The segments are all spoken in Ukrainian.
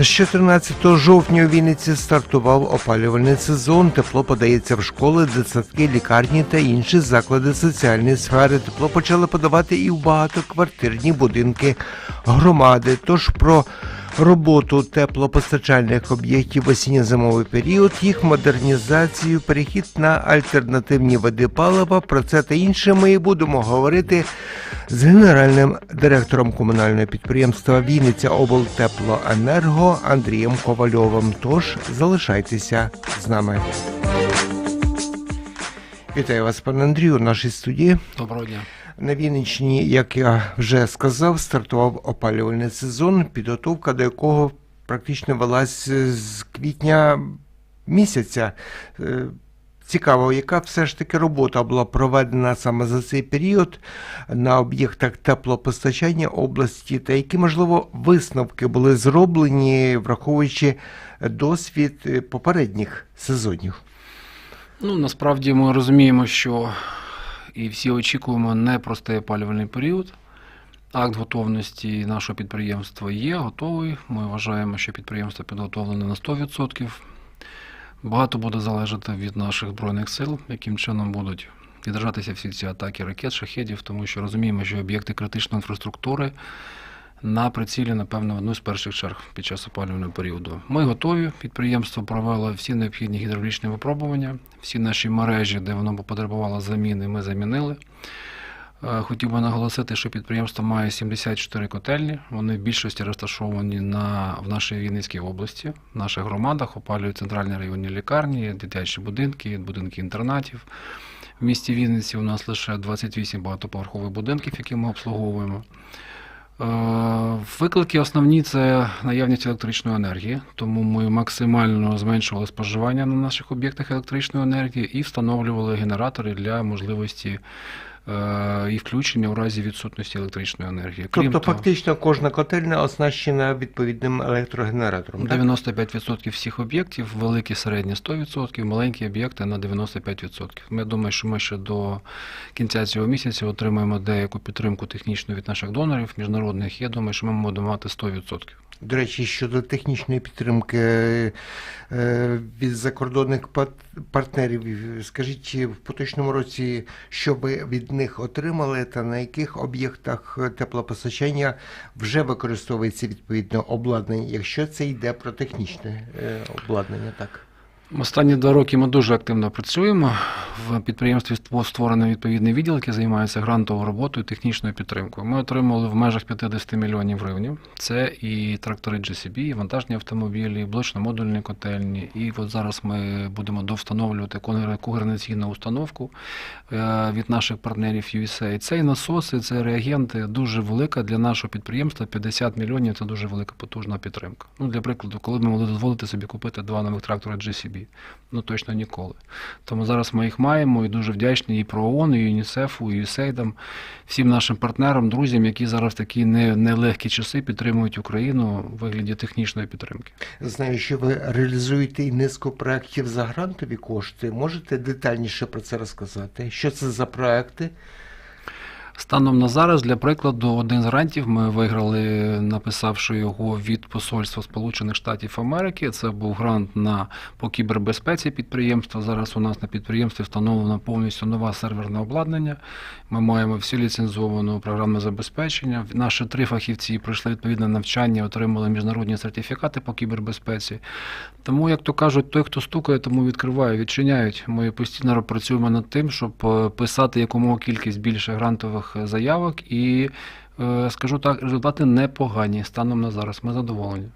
З 14 жовтня у Вінниці стартував опалювальний сезон. Тепло подається в школи, дитсадки, лікарні та інші заклади соціальної сфери. Тепло почали подавати і в багатоквартирні будинки громади. Тож про роботу теплопостачальних об'єктів в осінньо-зимовий період, їх модернізацію, перехід на альтернативні види палива. Про це та інше ми і будемо говорити з генеральним директором комунального підприємства Вінниця облтеплоенерго Андрієм Ковальовим. Тож залишайтеся з нами. Вітаю вас, пане Андрію, в нашій студії. Доброго дня. На Вінниччині, як я вже сказав, стартував опалювальний сезон, підготовка до якого практично велась з квітня місяця. Е, Цікаво, яка все ж таки робота була проведена саме за цей період на об'єктах теплопостачання області, та які, можливо, висновки були зроблені, враховуючи досвід е, попередніх сезонів. Ну насправді ми розуміємо, що і всі очікуємо непростий опалювальний період. Акт готовності нашого підприємства є, готовий. Ми вважаємо, що підприємство підготовлене на 100%. Багато буде залежати від наших збройних сил, яким чином будуть відражатися всі ці атаки ракет, шахедів, тому що розуміємо, що об'єкти критичної інфраструктури на прицілі, напевно, одну з перших черг під час опалювального періоду. Ми готові. Підприємство провело всі необхідні гідравлічні випробування, всі наші мережі, де воно потребувало заміни, ми замінили. Е, Хотів би наголосити, що підприємство має 74 котельні. Вони в більшості розташовані на, в нашій Вінницькій області. В наших громадах опалюють центральні районні лікарні, дитячі будинки, будинки інтернатів. В місті Вінниці у нас лише 28 багатоповерхових будинків, які ми обслуговуємо. Е, Виклики основні це наявність електричної енергії, тому ми максимально зменшували споживання на наших об'єктах електричної енергії і встановлювали генератори для можливості і включення у разі відсутності електричної енергії. Тобто, того, фактично, кожна котельня оснащена відповідним електрогенератором. Так? 95% всіх об'єктів, великі, середні 100%, маленькі об'єкти на 95%. Я думаю, що ми ще до кінця цього місяця отримаємо деяку підтримку технічну від наших донорів міжнародних. Я думаю, що ми будемо мати 100%. До речі, щодо технічної підтримки е, від закордонних партнерів, скажіть, в поточному році, що ви від них отримали, та на яких об'єктах теплопостачання вже використовується відповідне обладнання, якщо це йде про технічне е, обладнання, так? Останні два роки ми дуже активно працюємо. В підприємстві створено відповідний відділ, який займається грантовою роботою, технічною підтримкою. Ми отримали в межах 50 мільйонів гривень. Це і трактори GCB, і вантажні автомобілі, і блочно-модульні котельні. І от зараз ми будемо довстановлювати когенераційну установку е, від наших партнерів USA. Це і насоси, це реагенти дуже велика для нашого підприємства. 50 мільйонів це дуже велика потужна підтримка. Ну, для прикладу, коли ми могли дозволити собі купити два нових трактора GCB? Ну точно ніколи. Тому зараз ми їх маємо і дуже вдячні і про ООН, і ЮНІСЕФу, і ЮСЕЙДам, всім нашим партнерам, друзям, які зараз в такі не- нелегкі часи підтримують Україну у вигляді технічної підтримки. Знаю, що ви реалізуєте і низку проєктів за грантові кошти. Можете детальніше про це розказати? Що це за проекти? Станом на зараз, для прикладу, один з грантів ми виграли, написавши його від Посольства Сполучених Штатів Америки. Це був грант на по кібербезпеці підприємства. Зараз у нас на підприємстві встановлено повністю нове серверне обладнання. Ми маємо всі ліцензовану програмне забезпечення. Наші три фахівці пройшли відповідне навчання, отримали міжнародні сертифікати по кібербезпеці. Тому, як то кажуть, той, хто стукає, тому відкриває, відчиняють. Ми постійно працюємо над тим, щоб е, писати якомога кількість більше грантових е, заявок і. е, Скажу так, результати непогані станом на зараз. Ми задоволені.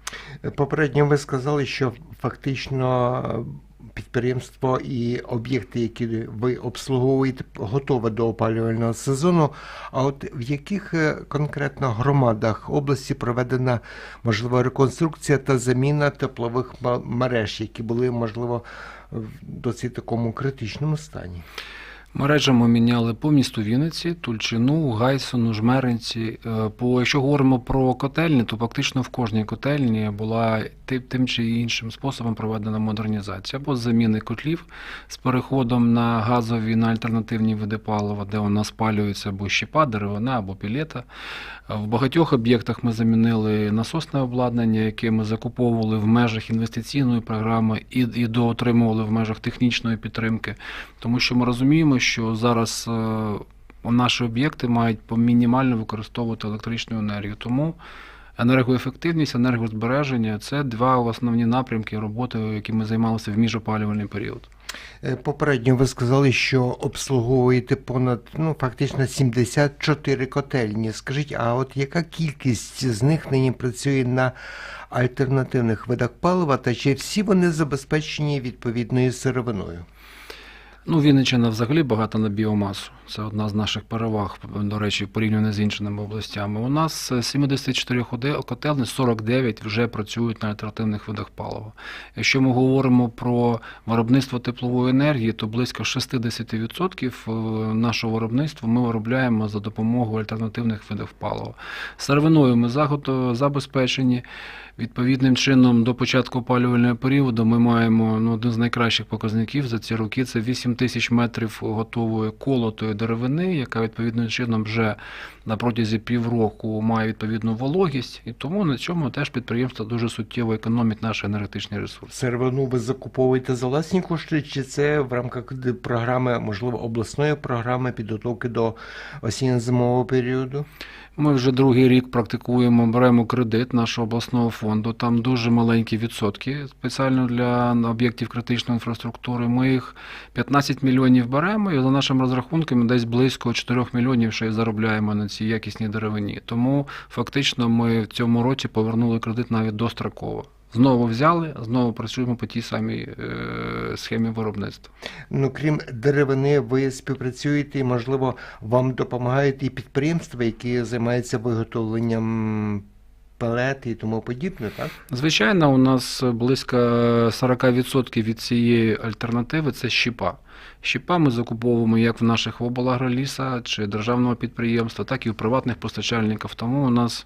Попередньо ви сказали, що фактично е, підприємство і об'єкти, які ви обслуговуєте, готове до опалювального сезону. А от в яких конкретно громадах області проведена можливо реконструкція та заміна теплових мереж, які були можливо в досить такому критичному стані? Мережа ми міняли по місту Вінниці, Тульчину, Гайсону, Жмеринці. Е, По, якщо говоримо про котельні, то фактично в кожній котельні була ти- тим чи іншим способом проведена модернізація або заміни котлів з переходом на газові, на альтернативні види палива, де нас спалюється або щепа, деревина або пілета. Е, В багатьох об'єктах ми замінили насосне обладнання, яке ми закуповували в межах інвестиційної програми і, і доотримували в межах технічної підтримки. Тому що ми розуміємо, що зараз е, наші об'єкти мають мінімально використовувати електричну енергію. Тому енергоефективність, енергозбереження це два основні напрямки роботи, якими займалися в міжопалювальний період. Е, Попередньо ви сказали, що обслуговуєте понад ну фактично 74 котельні. Скажіть, а от яка кількість з них нині працює на альтернативних видах палива, та чи всі вони забезпечені відповідною сировиною? Ну, Вінниччина взагалі багата на біомасу. Це одна з наших переваг, до речі, порівняно з іншими областями. У нас з 74 ходи- котелень 49 вже працюють на альтернативних видах палива. Якщо ми говоримо про виробництво теплової енергії, то близько 60% е, нашого виробництва ми виробляємо за допомогою альтернативних видів палива. Сировиною ми забезпечені. Відповідним чином, до початку опалювального періоду ми маємо ну, один з найкращих показників за ці роки. Це 8 тисяч метрів готової колотої деревини, яка відповідним чином вже на протязі півроку має відповідну вологість, і тому на цьому теж підприємство дуже суттєво економить наші енергетичні ресурси. Сировину ви закуповуєте за власні кошти, чи це в рамках програми, можливо, обласної програми підготовки до осінньо-зимового періоду? Ми вже другий рік практикуємо, беремо кредит нашого обласного фонду. Там дуже маленькі відсотки спеціально для об'єктів критичної інфраструктури. Ми їх 15 мільйонів беремо, і за нашими розрахунками десь близько 4 мільйонів ще й заробляємо на цій якісній деревині. Тому фактично ми в цьому році повернули кредит навіть достроково. Знову взяли, знову працюємо по тій самій е, схемі виробництва. Ну, крім деревини, ви співпрацюєте і, можливо, вам допомагають і підприємства, які займаються виготовленням пелет і тому подібне, так? Звичайно, у нас близько 40% від цієї альтернативи це щепа. Щепа ми закуповуємо як в наших облагроліса чи державного підприємства, так і у приватних постачальників. Тому у нас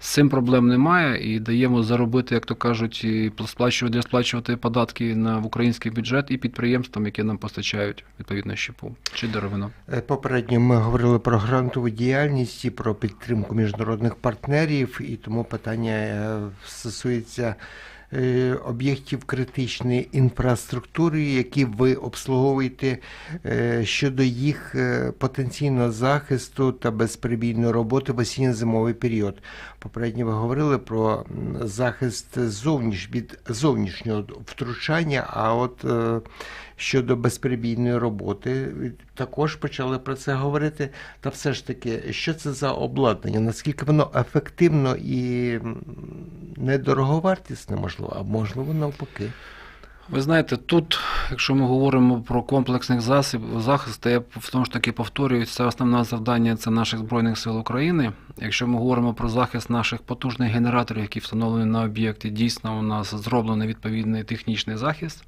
з цим проблем немає і даємо заробити, як то кажуть, і сплачувати, сплачувати податки на в український бюджет і підприємствам, які нам постачають відповідно щепу чи деревину. Е, Попередньо ми говорили про грантову діяльність і про підтримку міжнародних партнерів, і тому питання е, стосується об'єктів критичної інфраструктури, які ви обслуговуєте е, щодо їх е, потенційного захисту та безперебійної роботи в осінньо-зимовий період. Попередньо ви говорили про захист зовніш від зовнішнього втручання, а от е, щодо безперебійної роботи також почали про це говорити. Та все ж таки, що це за обладнання? Наскільки воно ефективно і недороговартісне, можливо, а можливо навпаки. Ви знаєте, тут, якщо ми говоримо про комплексних засіб захист, то я в тому ж таки повторюю, це основне завдання це наших Збройних сил України. Якщо ми говоримо про захист наших потужних генераторів, які встановлені на об'єкті, дійсно у нас зроблений відповідний технічний захист.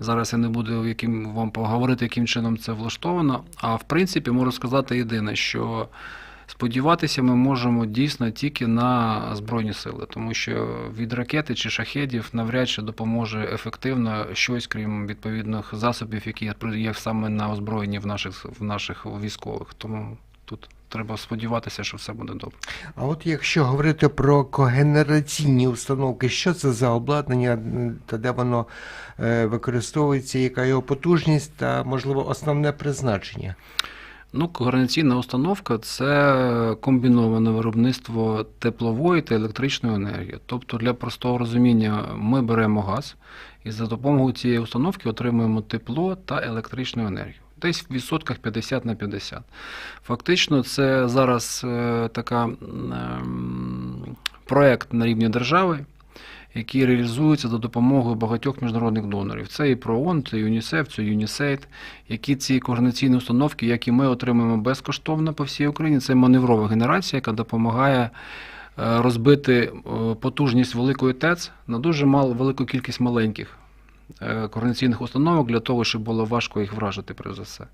Зараз я не буду яким вам поговорити, яким чином це влаштовано. А в принципі, можу сказати єдине, що сподіватися ми можемо дійсно тільки на Збройні сили, тому що від ракети чи шахедів навряд чи допоможе ефективно щось, крім відповідних засобів, які є саме на озброєнні в наших в наших військових. Тому тут треба сподіватися, що все буде добре. А от якщо говорити про когенераційні установки, що це за обладнання та де воно е, використовується, яка його потужність та, можливо, основне призначення? Ну, когенераційна установка це комбіноване виробництво теплової та електричної енергії. Тобто, для простого розуміння, ми беремо газ і за допомогою цієї установки отримуємо тепло та електричну енергію. Десь в відсотках 50 на 50. Фактично, це зараз е, така проект на рівні держави, який реалізується за допомогою багатьох міжнародних донорів. Це і ПРООН, це ЮНІСЕФ, це ЮНІСЕЙД, які ці координаційні установки, як і ми отримуємо безкоштовно по всій Україні. Це маневрова генерація, яка допомагає е, розбити е, потужність великої ТЕЦ на дуже мал, велику кількість маленьких е, координаційних установок для того, щоб було важко їх вражити перш за все.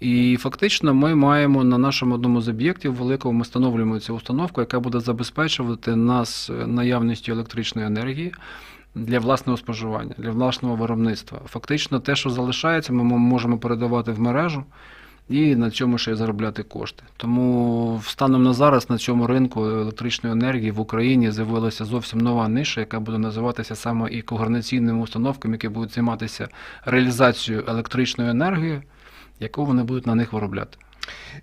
І фактично ми маємо на нашому одному з об'єктів великому ми встановлюємо цю установку, яка буде забезпечувати нас е, наявністю електричної енергії. Для власного споживання, для власного виробництва. Фактично, те, що залишається, ми можемо передавати в мережу і на цьому ще й заробляти кошти. Тому станом на зараз на цьому ринку електричної енергії в Україні з'явилася зовсім нова ниша, яка буде називатися саме і когорнаційними установками, які будуть займатися реалізацією електричної енергії, яку вони будуть на них виробляти.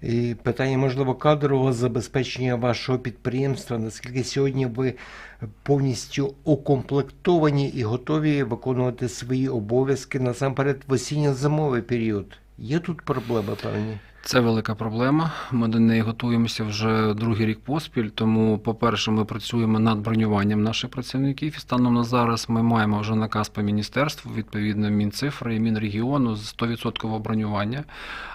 І питання, можливо, кадрового забезпечення вашого підприємства. Наскільки сьогодні ви повністю укомплектовані і готові виконувати свої обов'язки насамперед в осінньо-зимовий період? Є тут проблеми певні? Це велика проблема. Ми до неї готуємося вже другий рік поспіль. Тому, по-перше, ми працюємо над бронюванням наших працівників. І станом на зараз ми маємо вже наказ по міністерству, відповідно, Мінцифри і Мінрегіону з 100% бронювання.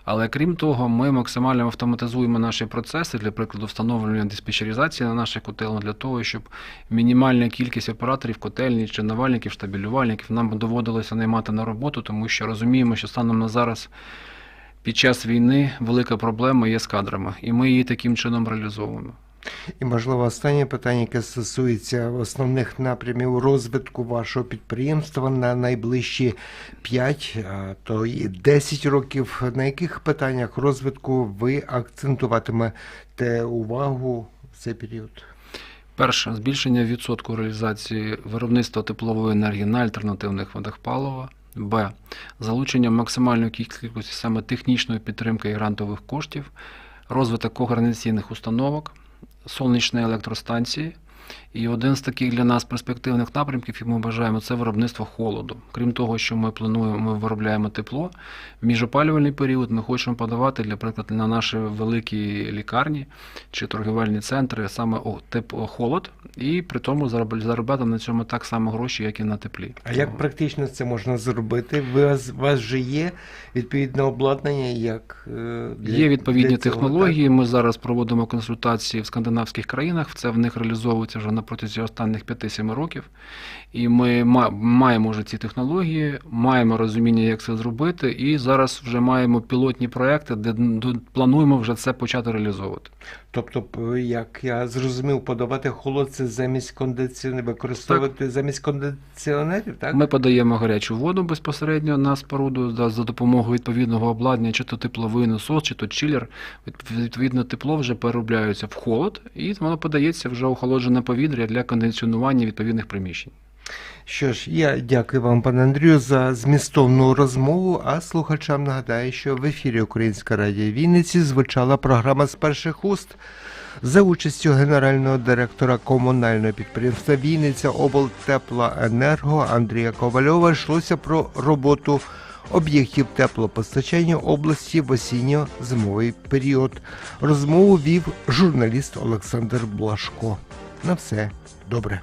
Але крім того, ми максимально автоматизуємо наші процеси для прикладу встановлення диспетчеризації на наших котелах для того, щоб мінімальна кількість операторів котельні чи навальників, штабелювальників нам доводилося наймати на роботу, тому що розуміємо, що станом на зараз. Під час війни велика проблема є з кадрами, і ми її таким чином реалізовуємо. І, можливо, останнє питання, яке стосується основних напрямів розвитку вашого підприємства на найближчі 5, а то і 10 років. На яких питаннях розвитку ви акцентуватимете увагу в цей період? Перше збільшення відсотку реалізації виробництва теплової енергії на альтернативних видах палива. Б. Залучення максимальної кількості саме технічної підтримки і грантових коштів, розвиток когординаційних установок, сонячні електростанції. І один з таких для нас перспективних напрямків, і ми бажаємо, це виробництво холоду. Крім того, що ми плануємо, ми виробляємо тепло. В міжопалювальний період ми хочемо подавати, для прикладу, на наші великі лікарні чи торгівельні центри саме о, теп, холод, і при тому заробляти на цьому так само гроші, як і на теплі. А як практично це можна зробити? Ви, у вас- вас же є відповідне обладнання, як е, для- Є відповідні для цього, технології. Ми зараз проводимо консультації в скандинавських країнах. Це в них реалізовується вже на протязі останніх 5-7 років. І ми маємо вже ці технології, маємо розуміння, як це зробити, і зараз вже маємо пілотні проекти, де плануємо вже це почати реалізовувати. Тобто, як я зрозумів, подавати холод це замість кондиціонерів, використовувати замість кондиціонерів, так? Ми подаємо гарячу воду безпосередньо на споруду за, за допомогою відповідного обладнання, чи то тепловий насос, чи то чилер. Відповідно, тепло вже переробляється в холод, і воно подається вже охолоджене повітря для кондиціонування відповідних приміщень. Що ж, я дякую вам, пане Андрію, за змістовну розмову. А слухачам нагадаю, що в ефірі Українська радіо Вінниці звучала програма з перших уст за участю генерального директора комунального підприємства Вінниця облтеплоенерго Андрія Ковальова йшлося про роботу об'єктів теплопостачання області в осінньо-зимовий період. Розмову вів журналіст Олександр Блашко. На все добре.